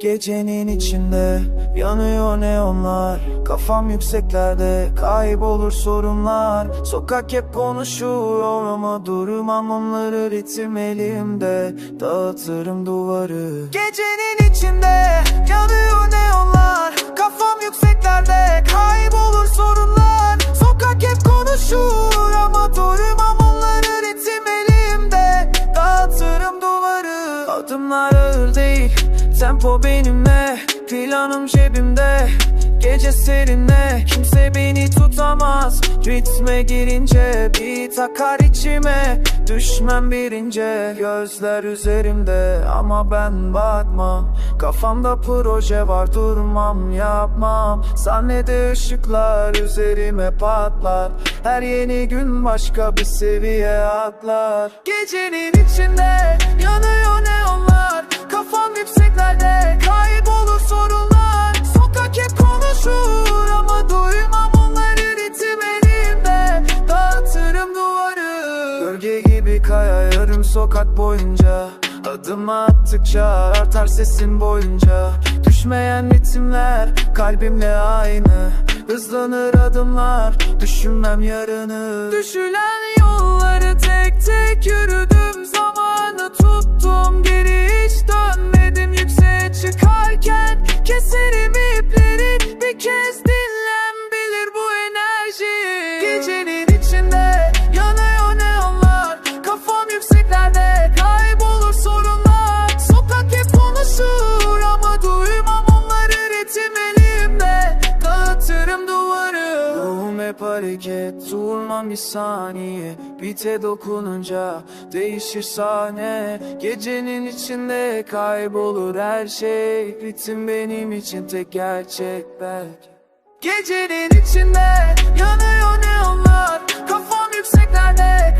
Gecenin içinde yanıyor neonlar. Kafam yükseklerde kaybolur sorunlar. Sokak hep konuşuyor ama durmam onları ritim elimde. Dağıtırım duvarı. Gecenin içinde Adımlar ağır değil Tempo benimle Planım cebimde. Gece serinle Kimse beni tutamaz. Ritme girince Bir takar içime. Düşmem birince Gözler üzerimde. Ama ben bakmam Kafamda proje var Durmam yapmam. Sahnede ışıklar Üzerime patlar. Her yeni gün başka bir seviye atlar. Gecenin içinde Yanıyor Gölge gibi kayarım sokak boyunca. Adım attıkça artar sesim boyunca. Düşmeyen ritimler kalbimle aynı. Hızlanır adımlar düşünmem yarını. Düşülen hep hareket. Durmam bir saniye Bite dokununca değişir sahne. Gecenin içinde kaybolur her şey. Ritim benim için tek gerçek belki. Gecenin içinde yanıyor neonlar Kafam yükseklerde